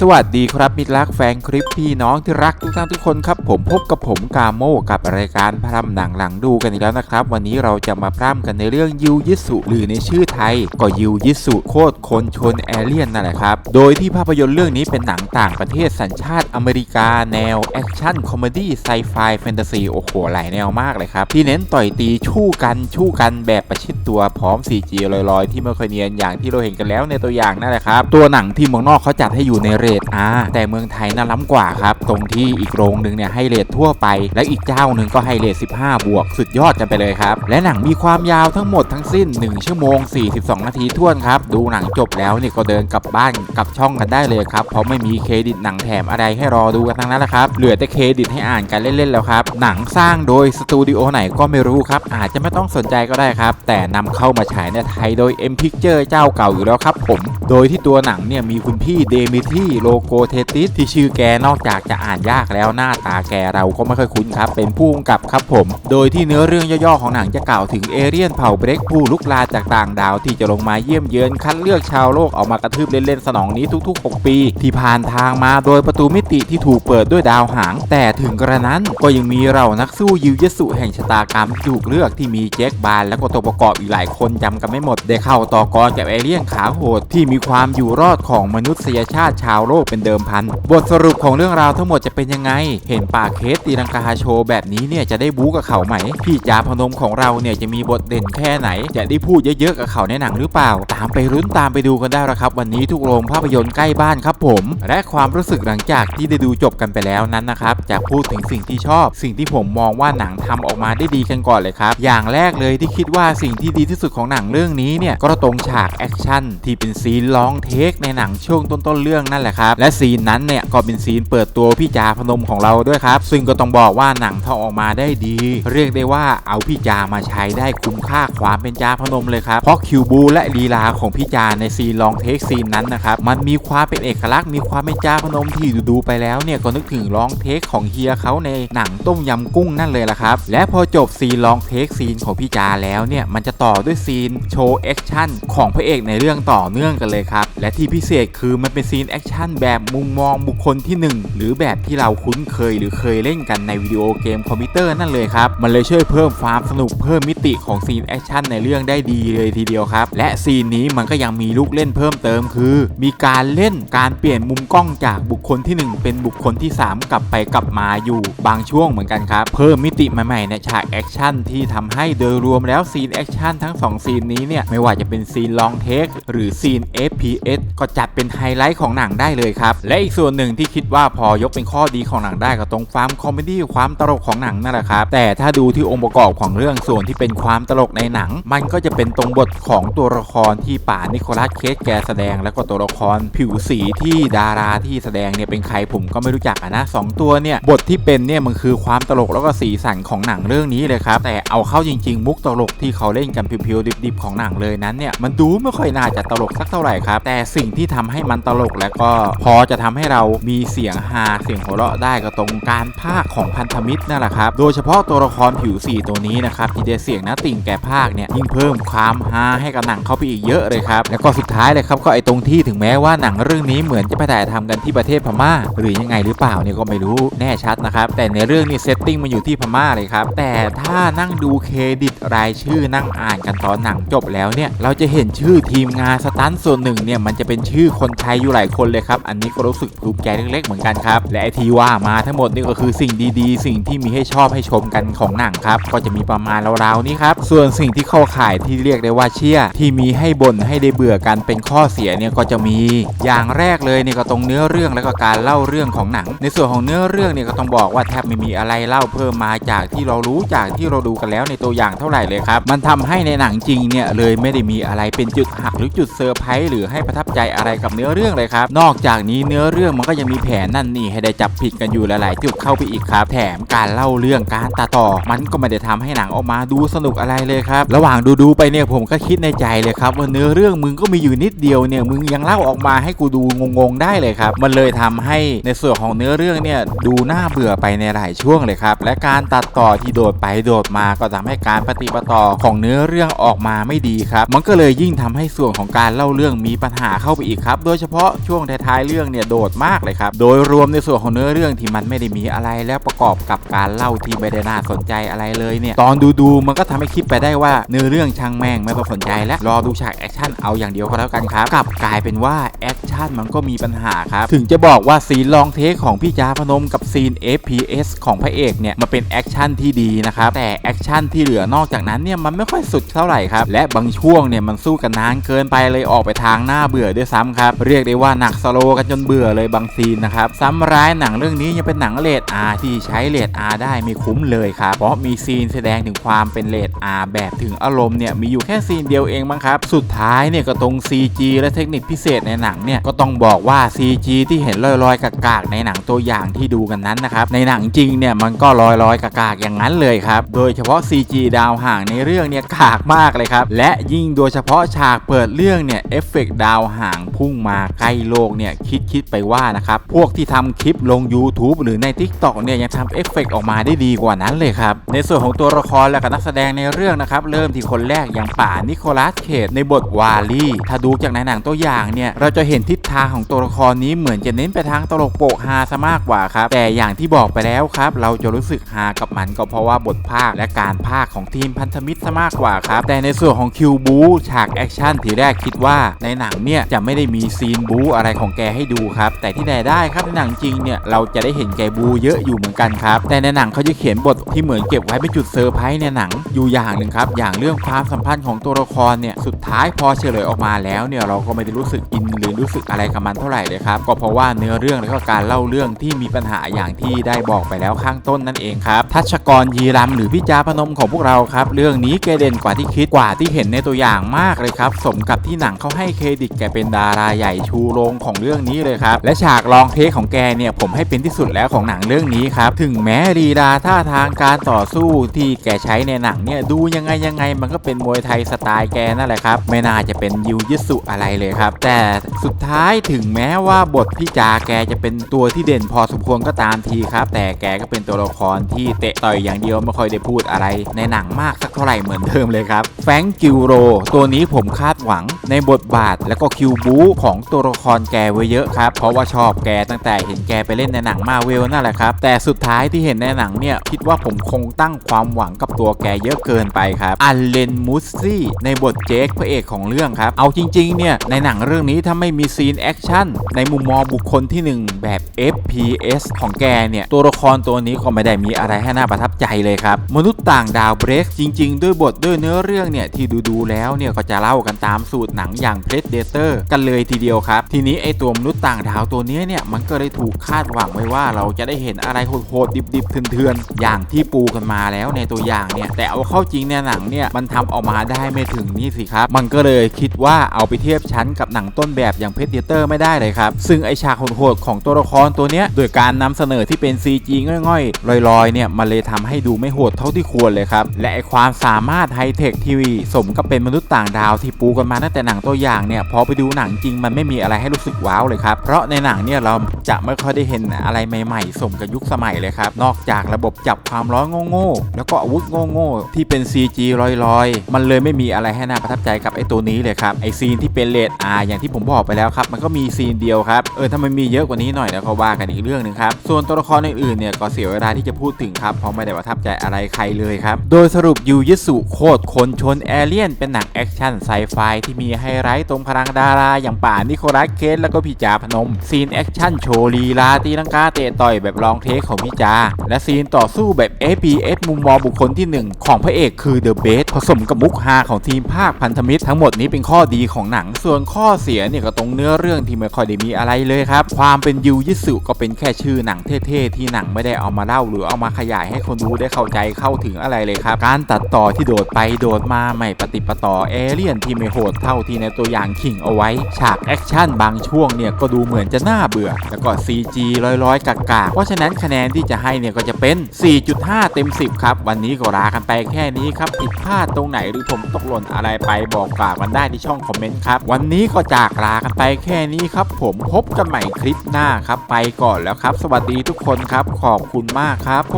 สวัสดีครับมิตรรักแฟนคลิปพี่น้องที่รักทุกท่านทุกคนครับผมพบกับผมกาโมกับรายการพร่ำหนังหลังดูกันอีกแล้วนะครับ วันนี้เราจะมาพร่ำกันในเรื่องยูยิสุหรือในชื่อไทย ก็ยูยิสุโคตรคนชนแอเลียนนั่นแหละครับโดยที่ภาพยนตร์เรื่องนี้เป็นหนังต่างประเทศสัญชาติอเมริกา แนวแอคชั่นคอมเมดี้ไซไฟแฟนตาซีโอ้โหหลายแนวมากเลยครับที่เน้นต่อยตีชู่กันชู่กันแบบประชิดตัวพร้อม CG ลอยๆ ที่ไม่ค่อยเนียนอย่างที่เราเห็นกันแล้วในตัวอย่างนั่นแหละครับตัวหนังที่เมืองนอกเขาจัดให้อยู่ในรท R แต่เมืองไทยน่าล้ำกว่าครับ ตรงที่อีกโรงหนึ่งเนี่ยให้เรททั่วไป และอีกเจ้าหนึ่งก็ให้เรท15 บวก สุดยอดกันไปเลยครับ และหนังมีความยาวทั้งหมดทั้งสิ้น 1 ชั่วโมง 42 นาทีท่วนครับ ดูหนังจบแล้วนี่ก็เดินกลับบ้านกลับช่องกันได้เลยครับ เพราะไม่มีเครดิตหนังแถมอะไรให้รอดูกันทั้งนั้นแหละครับเหลือแต่เครดิตให้อ่านกันเล่นๆแล้วครับหนังสร้างโดยสตูดิโอไหนก็ไม่รู้ครับอาจจะไม่ต้องสนใจก็ได้ครับ แต่นำเข้ามาฉายในไทยโดย M Picture เจ้าเก่าอยู่แล้วครับผม โดยที่ตัวหนังเนี่ยมีคุณพี่เดมิทีโลโกเทติสที่ชื่อแกนอกจากจะอ่านยากแล้วหน้าตาแกเราก็ไม่ค่อยคุ้นครับ เป็นผู้กำกับครับผม โดยที่เนื้อเรื่องย่อๆของหนังจะกล่าวถึงเอเรียนเผ่าเบรกผู้ลุกลาจากต่างดาวที่จะลงมาเยี่ยมเยือนคัดเลือกชาวโลกออกมากระทืบเล่นๆสนองนี้ทุก ๆ 6 ปี ที่ผ่านทางมาโดยประตูมิติที่ถูกเปิดด้วยดาวหาง แต่ถึงกระนั้นก็ยังมีเรานักสู้ยิวยสุแห่งชะตากรรมที่ถูกเลือกที่มีแจ็คบาลและก็ตัวประกอบอีกหลายคนจำกันไม่หมดได้เข้าต่อกรกับเอเลี่ยนขาโหดที่มีความอยู่รอดของมนุษยชาติชาวโลกเป็นเดิมพัน บทสรุปของเรื่องราวทั้งหมดจะเป็นยังไง เห็นป่าเคสตีลังกาโชว์แบบนี้เนี่ยจะได้บู๊กับเขาไหม พี่จาพนมของเราเนี่ยจะมีบทเด่นแค่ไหน จะได้พูดเยอะๆกับเขาในหนังหรือเปล่า ตามไปรุ้นตามไปดูกันได้แล้วครับ วันนี้ทุกโรงภาพยนตร์ใกล้บ้านครับผม และความรู้สึกหลังจากที่ได้ดูจบกันไปแล้วนั้นนะครับจะพูดถึงสิ่งที่ชอบ สิ่งที่ผมมองว่าหนังทำออกมาได้ดีกันก่อนเลยครับ อย่างแรกเลยที่คิดว่าสิ่งที่ดีที่สุดของหนังเรื่องนี้เนี่ยก็ตรงฉากแอคชั่นที่เป็นซีนลองเทคในหนังช่วงต้นๆเรื่องนั่นแหละครับและซีนนั้นเนี่ยก็เป็นซีนเปิดตัวพี่จาพนมของเราด้วยครับ ซึ่งก็ต้องบอกว่าหนังทำออกมาได้ดี เรียกได้ว่าเอาพี่จามาใช้ได้คุ้มค่าความเป็นจาพนมเลยครับเพราะคิวบูและลีลาของพี่จาในซีนลองเทคซีนนั้นนะครับมันมีความเป็นเอกลักษณ์มีความเป็นจาพนมที่ดูๆไปแล้วเนี่ยก็นึกถึงลองเทคของเฮียเขาในหนังต้มยำกุ้งนั่นเลยละครับ และพอจบซีนลองเทคซีนของพี่จาแล้วเนี่ยมันจะต่อด้วยซีนโชว์แอคชั่นของพระเอกในเรื่องต่อเนื่องกันเลยครับและที่พิเศษคือมันเป็นซีนแอคชั่นแบบมุมมองบุคคลที่หนึ่งหรือแบบที่เราคุ้นเคยหรือเคยเล่นกันในวิดีโอเกมคอมพิวเตอร์นั่นเลยครับ มันเลยช่วยเพิ่มความสนุกเพิ่มมิติของซีนแอคชั่นในเรื่องได้ดีเลยทีเดียวครับ และซีนนี้มันก็ยังมีลูกเล่นเพิ่มเติมคือ มีการเล่นการเปลี่ยนมุมกล้องจากบุคคลที่ 1 เป็นบุคคลที่ 3 กลับไปกลับมาอยู่บางช่วงเหมือนกันครับ เพิ่มมิติใหม่ๆในฉากแอคชั่นที่ทำให้โดยรวมแล้วซีนแอคชั่นทั้ง 2 ซีนนี้เนี่ยไม่ว่าจะเป็นซีนลองเทคหรือซีน FPS ก็จัดเป็นไฮไลท์ของหนังได้เลยครับ และอีกส่วนหนึ่งที่คิดว่าพอยกเป็นข้อดีของหนังได้ก็ตรงความคอมเมดี้ความตลกของหนังนั่นแหละครับ แต่ถ้าดูที่องค์ประกอบของเรื่องส่วนที่เป็นความตลกในหนัง มันก็จะเป็นตรงบทของตัวละครที่ป่านิโคลัสเคสแกแสดง แล้วก็ตัวละครผิวสีที่ดาราที่แสดงเนี่ยเป็นใครผมก็ไม่รู้จักนะสองตัวเนี่ยบทที่เป็นเนี่ยมันคือความตลกแล้วก็สีสันของหนังเรื่องนี้เลยครับแต่เอาเข้าจริง ๆ มุกตลกที่เขาเล่นกันเพียวๆดิบๆของหนังเลยนั้นเนี่ยมันดูไม่ค่อยน่าจะตลกสักเท่าไหร่ครับแต่สิ่งที่ทำให้มันตลกและก็พอจะทำให้เรามีเสียงฮาเสียงหัวเราะได้ก็ตรงการภาคของพันธมิตรนั่นแหละครับ โดยเฉพาะตัวละครผิวสีตัวนี้นะครับที่ได้เสียงนะติ่งแก่ภาคเนี่ยยิ่งเพิ่มความฮาให้กับหนังเข้าไปอีกเยอะเลยครับ แล้วก็สุดท้ายเลยครับก็ไอตรงที่ถึงแม้ว่าหนังเรื่องนี้เหมือนจะไปถ่ายทำกันที่ประเทศพม่า หรือยังไงหรือเปล่าเนี่ยก็ไม่รู้แน่ชัดนะครับแต่ในเรื่องนี้เซตติ้งมันอยู่ที่พม่าเลยครับแต่ถ้านั่งดูเครดิตรายชื่อนั่งอ่านกันตอนหนังจบแล้วเนี่ยเราจะเห็นชื่อทีมงานสตันส่วนหนึ่งเนี่ยมันจะเป็นชื่อคนไทยอยู่หลายคนเลยครับอันนี้ก็รู้สึกภูมิใจเล็ก ๆ เหมือนกันครับ และไอที่ว่ามาทั้งหมดนี่ก็คือสิ่งดีๆ สิ่งที่มีให้ชอบให้ชมกันของหนังครับ ก็จะมีประมาณราวๆนี้ครับ ส่วนสิ่งที่เข้าข่ายที่เรียกได้ว่าเชี่ยที่มีให้บ่นให้ได้เบื่อกันเป็นข้อเสียเนี่ยก็จะมี อย่างแรกเลยเนี่ยก็ตรงเนื้อเรื่องแล้วก็การเล่าเรื่องของหนัง ในส่วนของเนื้อเรื่องเนี่ยก็ต้องบอกว่าแทบไม่มีอะไรเล่าเพิ่มมาจากที่เรารู้จากที่เราดูกันแล้วในตัวอย่างเท่าไหร่เลยครับ มันทำให้ในหนังจริงเนี่ยเลยไม่ได้มีอะไรเป็นจุดหักหรือจุดเซอร์ไพรส์หรือให้ประทับใจอะไรกับเนื้อเรื่องเลยครับ นอกจากนี้เนื้อเรื่องมันก็ยังมีแผนนั่นนี่ให้ได้จับผิดกันอยู่หลาย ๆ จุดเข้าไปอีกครับ แถมการเล่าเรื่องการตัดต่อ มันก็ไม่ได้ทำให้หนังออกมาดูสนุกอะไรเลยครับ ระหว่างดูๆไปเนี่ยผมก็คิดในใจเลยครับว่าเนื้อเรื่องมึงก็มีอยู่นิดเดียวเนี่ยมึงยังเล่าออกมาให้กูดูงงๆได้เลยครับ มันเลยทำให้ในส่วนของเนื้อเรื่องเนี่ยดูน่าเบื่อไปในหลายช่วงเลยครับ และการตัดต่อที่โดดไปโดดมาก็ทำให้การปฏิปต่อของเนื้อเรื่องออกมาไม่ดีครับ มันก็เลยยิ่งทำให้ส่วนของการเล่าเรื่องมีปัญหาเข้าไปอีกครับ โดยเฉพาะช่วงท้ายๆเรื่องเนี่ยโดดมากเลยครับ โดยรวมในส่วนของเนื้อเรื่องที่มันไม่ได้มีอะไรแล้วประกอบกับการเล่าที่ไม่ได้น่าสนใจอะไรเลยเนี่ยตอนดูๆมันก็ทำให้คิดไปได้ว่าเนื้อเรื่องช่างแม่งไม่ต้องสนใจและรอดูฉากแอคชั่นเอาอย่างเดียวก็แล้วกันครับกลับกลายเป็นว่าแอคชั่นมันก็มีปัญหาครับถึงจะบอกว่าซีนลองเทคของพี่จาพนมกับซีน FPS ของพระเอกเนี่ยมันเป็นแอคชั่นที่ดีนะครับแต่แอคชั่นที่เหลือนอกจากนั้นเนี่ยมันไม่ค่อยสุดเท่าไหร่ครับและบางช่วงเนี่ยมันสู้กันนานเกินไปเลยออกไปทางหน้าเบื่อด้วยซ้ำครับเรียกได้ว่าหนักสโลกันจนเบื่อเลยบางซีนนะครับซ้ำร้ายหนังเรื่องนี้ยังเป็นหนังเลด R ที่ใช้เลด R ได้ไม่คุ้มเลยครับเพราะมีซีนแสดงถึงความเป็นเลด R แบบถึงอารมณ์เนี่ยมีอยู่แค่ซีนเดียวเองมั้งครับสุดท้ายเนี่ยก็ตรง CG และเทคนิคพิเศษในหนังเนี่ยก็ต้องบอกว่า CG ที่เห็นลอยๆกากๆในหนังตัวอย่างที่ดูกันนั้นนะครับในหนังจริงเนี่ยมันก็ลอยๆกากๆอย่างนั้นเลยครับโดยเฉพาะ CG ดาวห่างในเรื่องเนี่ยกากมากเลยครับและยิ่งโดยเฉพาะฉากเปิดเรื่องเนี่ยเอฟเฟกต์ดาวห่างพุ่งมาใกล้โลกเนี่ยคิดคิดไปว่านะครับ พวกที่ทำคลิปลง YouTube หรือใน TikTok เนี่ยยังทำเอฟเฟกต์ออกมาได้ดีกว่านั้นเลยครับ ในส่วนของตัวละครและก็นักแสดงในเรื่องนะครับ เริ่มที่คนแรกอย่างป่านิโคลัสเคดในบทวาลีถ้าดูจากในหนังตัวอย่างเนี่ยเราจะเห็นทิศทางของตัวละครนี้เหมือนจะเน้นไปทางตลกโปกฮาซะมากกว่าครับแต่อย่างที่บอกไปแล้วครับ เราจะรู้สึกฮากับมันก็เพราะว่าบทภาคและการภาคของทีมพันธมิตรซะมากกว่าครับแต่ในส่วนของคิวบูฉากแอคชั่นทีแรกคิดว่าในหนังเนี่ยจะไม่ได้มีซีนบูอะไรของแกให้ดูครับ แต่ที่ไหนได้ครับในหนังจริงเนี่ยเราจะได้เห็นแกบูเยอะอยู่เหมือนกันครับแต่ในหนังเขาจะเขียนบทที่เหมือนเก็บไว้เป็นจุดเซอร์ไพรส์ในหนังอยู่อย่างหนึ่งครับอย่างเรื่องความสัมพันธ์ของตัวละครเนี่ยสุดท้ายพอเฉลยออกมาแล้วเนี่ยเราก็ไม่ได้รู้สึกอินหรือรู้สึกอะไรกับมันเท่าไหร่เลยครับก็เพราะว่าเนื้อเรื่องและก็การเล่าเรื่องที่มีปัญหาอย่างที่ได้บอกไปแล้วข้างต้นนั่นเองครับทัชกรยีรำหรือพี่จาพนมของพวกเราครับเรื่องนี้แกเด่นกว่าที่คิดกว่าที่เห็นในตัวอย่างมากเลยครับสมกับที่หนังเขาให้เครดิตแกเป็นดาราใหญ่ชูโรงของเรื่องนี้เลยครับ และฉากลองเทคของแกเนี่ยผมให้เป็นที่สุดแล้วของหนังเรื่องนี้ครับ ถึงแม้ลีลาท่าทางการต่อสู้ที่แกใช้ในหนังเนี่ยดูยังไงยังไงมันก็เป็นมวยไทยสไตล์แกนั่นแหละครับไม่น่าจะเป็นยูยิสุอะไรเลยครับ แต่สุดท้ายถึงแม้ว่าบทพี่จาแกจะเป็นตัวที่เด่นพอสมควรก็ตามทีครับ แต่แกก็เป็นตัวละครที่เตะต่อยอย่างเดียวไม่ค่อยได้พูดอะไร ในหนังมากสักเท่าไหร่เหมือนเดิมเลยครับแฟงกิวโรตัวนี้ผมคาดหวังในบทบาทและก็คิวบูของตัวละครแกไว้เยอะครับ เพราะว่าชอบแกตั้งแต่เห็นแกไปเล่นในหนังมาเวลนั่นแหละครับ แต่สุดท้ายที่เห็นในหนังเนี่ย คิดว่าผมคงตั้งความหวังกับตัวแกเยอะเกินไปครับอันเลนมูสซี่ในบทเจคพระเอกของเรื่องครับ เอาจริงๆเนี่ยในหนังเรื่องนี้ถ้าไม่มีซีนแอคชั่นในมุมมองบุคคลที่หนึ่งแบบ FPS ของแกเนี่ยตัวละครตัวนี้ก็ไม่ได้มีอะไรให้น่าประทับใจเลยครับ มนุษย์ต่างดาวเบรกจริง ๆ ด้วยบทด้วยเนื้อเรื่องเนี่ยที่ดูๆแล้วเนี่ยก็จะเล่ากันตามสูตรหนังอย่าง Predator กันเลยทีเดียวครับ ทีนี้ไอตัวมนุษย์ต่างดาวตัวนี้เนี่ยมันก็เลยถูกคาดหวังไว้ว่าเราจะได้เห็นอะไรโหดๆดิบๆเถื่อนๆอย่างที่ปูกันมาแล้วในตัวอย่างเนี่ยแต่เอาเข้าจริงในหนังเนี่ยมันทำออกมาได้ไม่ถึงนี่สิครับ มันก็เลยคิดว่าเอาไปเทียบชั้นกับหนังต้นแบบอย่าง Predator ไม่ได้เลยครับ ซึ่งไอฉากโหดๆของตัวละครตัวเนี้ยโดยการนำเสนอที่เป็น CG ง่อยๆลอยๆเนี่ยมันเลยทำให้ดูไม่โหดเท่าที่ควรเลยครับและไอความสามารถไฮเทคทีวีสมกับเป็นมนุษย์ต่างดาวที่ปูกันมาตั้งแต่หนังตัวอย่างเนี่ยพอไปดูหนังจริงมันไม่มีอะไรให้รู้สึกว้าวเลยครับ เพราะในหนังเนี่ยเราจะไม่ค่อยได้เห็นอะไรใหม่ๆ สมกับยุคสมัยเลยครับ นอกจากระบบจับความร้อนโง่ๆ แล้วก็อาวุธโง่ๆ ที่เป็น CG ลอยๆ มันเลยไม่มีอะไรให้น่าประทับใจกับไอ้ตัวนี้เลยครับ ไอซีนที่เป็นเลดอาอย่างที่ผมบอกไปแล้วครับ มันก็มีซีนเดียวครับ เออถ้ามันมีเยอะกว่านี้หน่อยแล้วก็ว่ากันอีกเรื่องหนึ่งครับ ส่วนตัวละครอื่นๆ เนี่ยก็เสียเวลาที่จะพูดถึงครับ เพราะไม่ได้ประทับใจอะไรใครเลยครับ โดยสรุปยูยิสุโคตรคนชนแอเลียนเป็นหนังแอคชั่นไซไฟที่มีไฮไลท์ตรงพลังดาราอย่างป่านิโคลัสเคสแล้วก็ก็พี่จาพนม ซีนแอคชั่นโชว์ลีลาตีลังกาเตะต่อยแบบลองเทคของพี่จาและซีนต่อสู้แบบ FPS มุมมองบุคคลที่ 1 ของพระเอกคือเดอะเบสผสมกับมุกฮาของทีมภาคพันธมิตรทั้งหมดนี้เป็นข้อดีของหนังส่วนข้อเสียเนี่ยก็ตรงเนื้อเรื่องที่ไม่ค่อยได้มีอะไรเลยครับ ความเป็นยูยิสุก็เป็นแค่ชื่อหนังเท่ๆที่หนังไม่ได้เอามาเล่า หรือเอามาขยายให้คนดูได้เข้าใจเข้าถึงอะไรเลยครับ การตัดต่อที่โดดไปโดดมาไม่ปฏิปต่อเอเลี่ยนที่ไม่โหดเท่าที่ในตัวอย่างขิงเอาไว้ ฉากแอคชั่นบางช่วงงเนี่ยก็ดูเหมือนจะน่าเบื่อ แล้วก็ CG ลอยๆกากๆ เพราะฉะนั้นคะแนนที่จะให้เนี่ยก็จะเป็น 4.5 เต็ม 10 ครับ วันนี้ก็ลากันไปแค่นี้ครับผิดพลาดตรงไหนหรือผมตกหล่นอะไรไปบอกกล่าวกันได้ที่ช่องคอมเมนต์ครับ วันนี้ก็จากลากันไปแค่นี้ครับ ผมพบกันใหม่คลิปหน้าครับ ไปก่อนแล้วครับ สวัสดีทุกคนครับ ขอบคุณมากครับผ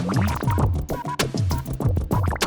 ม